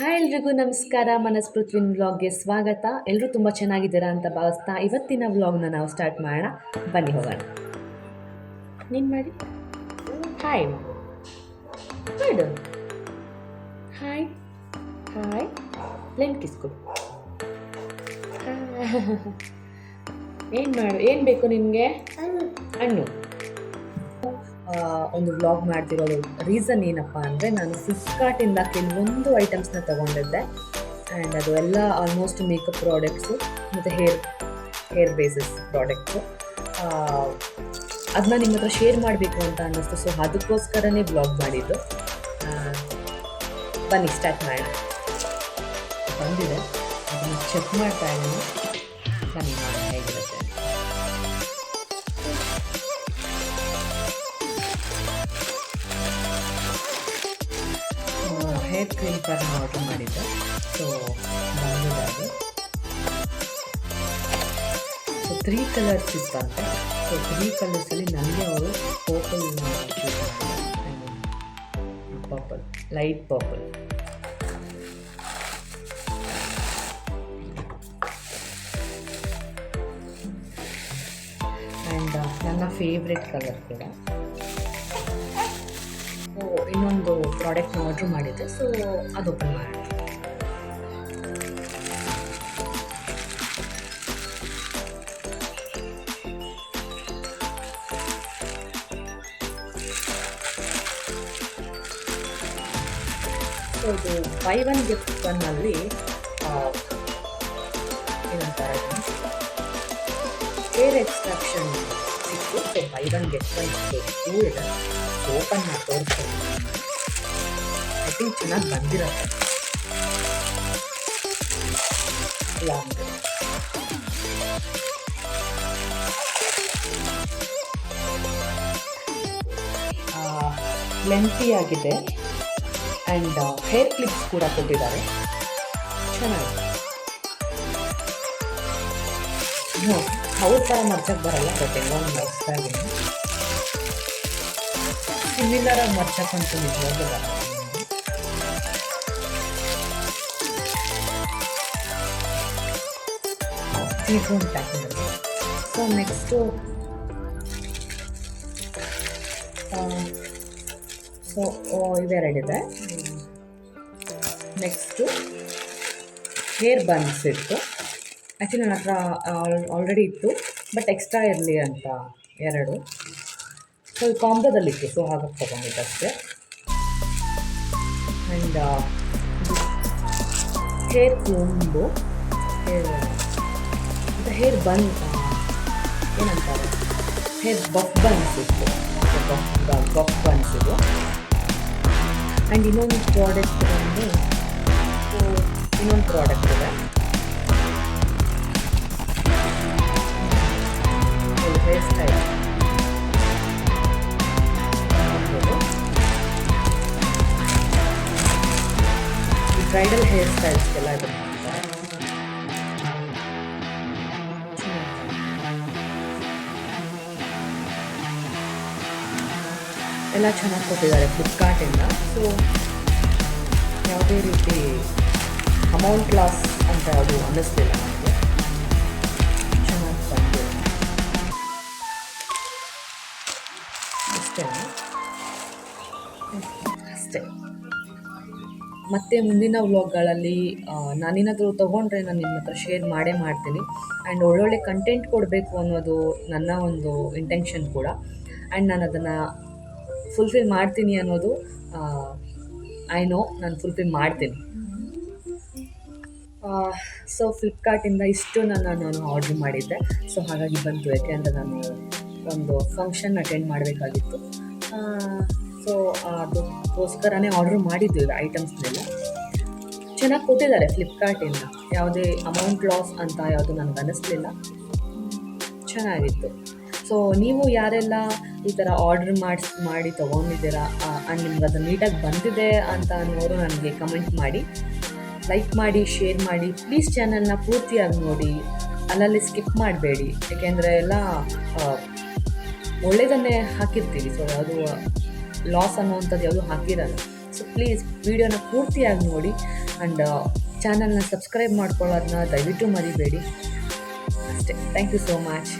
Hi ಎಲ್ರಿಗೂ ನಮಸ್ಕಾರ. ಮನಸ್ ಪೃಥ್ವಿನ್ ವ್ಲಾಗ್ಗೆ ಸ್ವಾಗತ. ಎಲ್ಲರೂ ತುಂಬ ಚೆನ್ನಾಗಿದ್ದೀರಾ ಅಂತ ಭಾವಿಸ್ತಾ ಇವತ್ತಿನ ವ್ಲಾಗ್ನ ನಾವು ಸ್ಟಾರ್ಟ್ ಮಾಡೋಣ. ಬನ್ನಿ, ಹೋಗೋಣ. ನೀನು ಮಾಡಿ. ಹಾಯ್. ಮಾಡು ಹಾಯ್. ಹಾಯ್. ಲೆನ್ ಕಿಸ್ಕೊ. ಏನು ಮಾಡು, ಏನು ಬೇಕು ನಿನಗೆ? ಹಣ್ಣು. ಒಂದು ವ್ಲಾಗ್ ಮಾಡ್ತಿರೋದು ರೀಸನ್ ಏನಪ್ಪ ಅಂದರೆ ನಾನು ಫ್ಲಿಪ್ಕಾರ್ಟಿಂದ ಕೆಲವೊಂದು ಐಟಮ್ಸ್ನ ತೊಗೊಂಡಿದ್ದೆ. ಆ್ಯಂಡ್ ಅದು ಎಲ್ಲ ಆಲ್ಮೋಸ್ಟ್ ಮೇಕಪ್ ಪ್ರಾಡಕ್ಟ್ಸು ಮತ್ತು ಹೇರ್ ಹೇರ್ ಬೇಸಸ್ ಪ್ರಾಡಕ್ಟ್ಸು ಅದನ್ನ ನಿಮ್ಮ ಹತ್ರ ಶೇರ್ ಮಾಡಬೇಕು ಅಂತ ಅನ್ನಿಸ್ತು. ಸೊ ಅದಕ್ಕೋಸ್ಕರನೇ ಬ್ಲಾಗ್ ಮಾಡಿದ್ದು. ಬನ್ನಿ ಸ್ಟಾರ್ಟ್ ಮಾಡೋಣ. ಬಂದಿದೆ. ಅದನ್ನು ಚೆಕ್ ಮಾಡ್ತಾ ಇದ್ದೀನಿ. ಬನ್ನಿ ಮಾಡೋಣ ಹೇಗಿರುತ್ತೆ ಹೇರ್ ಕ್ರೀಮ್ ಪರ್ನ ಆರ್ಡರ್ ಮಾಡಿದ್ದೆ. ಸೊ ಬಂದಿದೆ ಅದು ಸೊ ತ್ರೀ ಕಲರ್ಸ್ ಇತ್ತಂತೆ ಸೊ ತ್ರೀ ಕಲರ್ಸಲ್ಲಿ ನನಗೆ ಅವರು purple choose purple light purple and ನನ್ನ ಫೇವ್ರೆಟ್ ಕಲರ್ ಕೂಡ. ಸೊ ಇನ್ನೊಂದು ಪ್ರಾಡಕ್ಟ್ನ ಆರ್ಡ್ರ್ ಮಾಡಿದ್ದೆ ಸೊ ಅದು ಓಪನ್ ಮಾಡೋಣ. ಸೊ ಇದು ಬೈ ಒನ್ ಗಿಫ್ಟ್ ಒನ್ನಲ್ಲಿ ಏನಂತಾರೆ ಹೇರ್ ಎಕ್ಸ್ಟ್ರಾಕ್ಷನ್ ಸಿಕ್ಕು so buy one get one ಸಿಕ್ಕು ಇದೆ ಓಪನ್ ಮಾಡಿ ತೋರಿಸ್ತೀನಿ ಐ ತಿಂಕ್ ಚೆನ್ನಾಗಿ ಬಂದಿರತ್ತೆ. ಲೆಂತಿ ಆಗಿದೆ. ಆ್ಯಂಡ್ ಹೇರ್ ಕ್ಲಿಪ್ಸ್ ಕೂಡ ಕೊಟ್ಟಿದ್ದಾರೆ. ಚೆನ್ನಾಗಿದೆ. ಹ್ಞೂ ಅವ್ರ ಥರ ಮರ್ಚಕ್ಕೆ ಬರಲ್ಲ, ಬಟ್ ಎಲ್ಲ ಒಂದು ಮರ್ಚ್ತಾ ಇದ್ದೀನಿ. ಸಿಮಿಲರ್ ಆಗಿ ಮರ್ಚಕ್ಕಂತೂ ನಿಜವಾಗ್ಲೂ ಬರಲ್ಲ. ಪ್ಯಾಕಿಂಗ್ ಸೊ ನೆಕ್ಸ್ಟು ಸೊ ಇವೆರಡಿದೆ ನೆಕ್ಸ್ಟು ಹೇರ್ ಬನ್ಸ್ ಇತ್ತು. ಆ್ಯಕ್ಚುಲಿ ನನ್ನ ಹತ್ರ ಆಲ್ರೆಡಿ ಇತ್ತು ಬಟ್ ಎಕ್ಸ್ಟ್ರಾ ಇರಲಿ ಅಂತ ಎರಡು. ಸೊ ಅಂಬದಲ್ಲಿತ್ತು ಸೊ ಹಾಗಾಗಿ ತೊಗೊಂಡಿದ್ದೆ ಅಷ್ಟೇ. ಆ್ಯಂಡ್ ಹೇರ್ ಕೂಂಬು ಹೇರ್ ಮತ್ತು ಹೇರ್ ಬನ್ ಏನಂತಾರೆ? ಹೇರ್ ಬಫ್ ಬನ್ಸ್ ಇತ್ತು. ಬಫ್ ಬಫ್ ಬನ್ಸ್ ಇದು. ಆ್ಯಂಡ್ ಇನ್ನೊಂದು ಪ್ರಾಡಕ್ಟ್ ಬಂದು ಇನ್ನೊಂದು ಪ್ರಾಡಕ್ಟ್ ಇದೆ. ಹೇರ್ ಸ್ಟೈಲ್ ಬ್ರೈಡಲ್ ಹೇರ್ ಸ್ಟೈಲ್ಸ್ಗೆಲ್ಲ ಇದು ಎಲ್ಲ ಚೆನ್ನಾಗಿ ಕೊಟ್ಟಿದ್ದಾರೆ ಫ್ಲಿಪ್ಕಾರ್ಟಿಂದ ಸೊ ಯಾವುದೇ ರೀತಿ ಅಮೌಂಟ್ ಲಾಸ್ ಅಂತ ಅದು ಅನ್ನಿಸ್ತಿಲ್ಲ ನನಗೆ ಚೆನ್ನಾಗಿ ಬಂದಿದೆ. ಅಷ್ಟೇ ಮತ್ತೆ ಮುಂದಿನ ವ್ಲಾಗ್ಗಳಲ್ಲಿ ನಾನೇನಾದರೂ ತೊಗೊಂಡ್ರೆ ನಾನು ನಿಮ್ಮ ಹತ್ರ ಶೇರ್ ಮಾಡೇ ಮಾಡ್ತೀನಿ. ಆ್ಯಂಡ್ ಒಳ್ಳೊಳ್ಳೆ ಕಂಟೆಂಟ್ ಕೊಡಬೇಕು ಅನ್ನೋದು ನನ್ನ ಒಂದು ಇಂಟೆನ್ಷನ್ ಕೂಡ. ಆ್ಯಂಡ್ ನಾನು ಅದನ್ನು ಫುಲ್ಫಿಲ್ ಮಾಡ್ತೀನಿ ಅನ್ನೋದು ಐ ನೋ ನಾನು ಫುಲ್ಫಿಲ್ ಮಾಡ್ತೀನಿ. ಸೊ ಫ್ಲಿಪ್ಕಾರ್ಟಿಂದ ಇಷ್ಟು ನಾನು ನಾನು ಆರ್ಡ್ರ್ ಮಾಡಿದ್ದೆ. ಸೊ ಹಾಗಾಗಿ ಬಂತು ಯಾಕೆ ಅಂದರೆ ನಾನು ಒಂದು ಫಂಕ್ಷನ್ ಅಟೆಂಡ್ ಮಾಡಬೇಕಾಗಿತ್ತು. ಸೊ ಅದಕ್ಕೋಸ್ಕರನೇ ಆರ್ಡ್ರ್ ಮಾಡಿದ್ದು ಐಟಮ್ಸ್ನೆಲ್ಲ ಚೆನ್ನಾಗಿ ಕೊಟ್ಟಿದ್ದಾರೆ ಫ್ಲಿಪ್ಕಾರ್ಟಿಂದ ಯಾವುದೇ ಅಮೌಂಟ್ ಲಾಸ್ ಅಂತ ಯಾವುದು ನನಗೆ ಅನ್ನಿಸ್ಲಿಲ್ಲ ಚೆನ್ನಾಗಿತ್ತು. ಸೊ ನೀವು ಯಾರೆಲ್ಲ ಈ ಥರ ಆರ್ಡ್ರ್ ಮಾಡಿಸ್, ಮಾಡಿ ತೊಗೊಂಡಿದ್ದೀರಾ ಆ್ಯಂಡ್ ನಿಮ್ಗೆ ಅದು ನೀಟಾಗಿ ಬಂದಿದೆ ಅಂತ ಅನ್ನೋರು ನನಗೆ ಕಮೆಂಟ್ ಮಾಡಿ. ಲೈಕ್ ಮಾಡಿ ಶೇರ್ ಮಾಡಿ. ಪ್ಲೀಸ್ ಚಾನಲ್ನ ಪೂರ್ತಿಯಾಗಿ ನೋಡಿ. ಅಲ್ಲಲ್ಲಿ ಸ್ಕಿಪ್ ಮಾಡಬೇಡಿ. ಏಕೆಂದರೆ ಎಲ್ಲ ಒಳ್ಳೆಯದನ್ನೇ ಹಾಕಿರ್ತೀವಿ. ಸೊ ಯಾವುದು ಲಾಸ್ ಅನ್ನುವಂಥದ್ದು ಯಾವುದು ಹಾಕಿರಲ್ಲ. ಸೊ ಪ್ಲೀಸ್ ವಿಡಿಯೋನ ಪೂರ್ತಿಯಾಗಿ ನೋಡಿ ಆ್ಯಂಡ್ ಚಾನಲ್ನ ಸಬ್ಸ್ಕ್ರೈಬ್ ಮಾಡ್ಕೊಳ್ಳೋದನ್ನ ದಯವಿಟ್ಟು ಮರಿಬೇಡಿ. ಅಷ್ಟೇ. Thank you so much